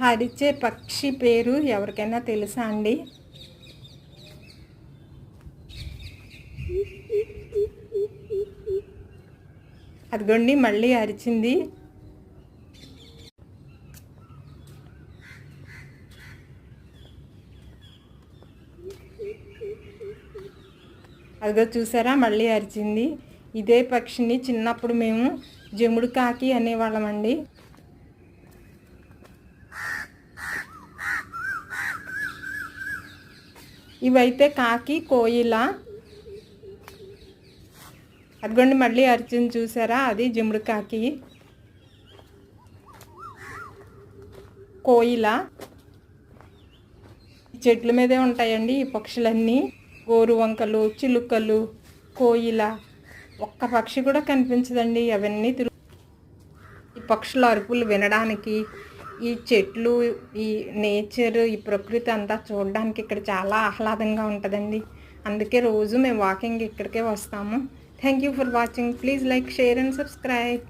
హరిచే పక్షి పేరు ఎవరికైనా తెలుసా అండి? అదిగోండి మళ్ళీ అరిచింది. అదిగో చూసారా మళ్ళీ అరిచింది. ఇదే పక్షిని చిన్నప్పుడు మేము జముడు కాకి అనేవాళ్ళమండి. ఇవైతే కాకి కోయిల. అదిగోండి మళ్ళీ అర్జున్ చూసారా? అది జముడు కాకి. కోయిల. చెట్ల మీదే ఉంటాయండి ఈ పక్షులన్నీ. గోరు వంకలు చిలుకలు కోయిల. ఒక్క పక్షి కూడా కనిపించదండి. అవన్నీ తిరుగు ఈ పక్షుల అరుపులు వినడానికి ఈ చెట్లు ఈ నేచర్ ఈ ప్రకృతి అంతా చూడడానికి ఇక్కడ చాలా ఆహ్లాదంగా ఉంటుందండి. అందుకే రోజు మేము వాకింగ్ ఇక్కడికే వస్తాము. Thank you for watching please like share and subscribe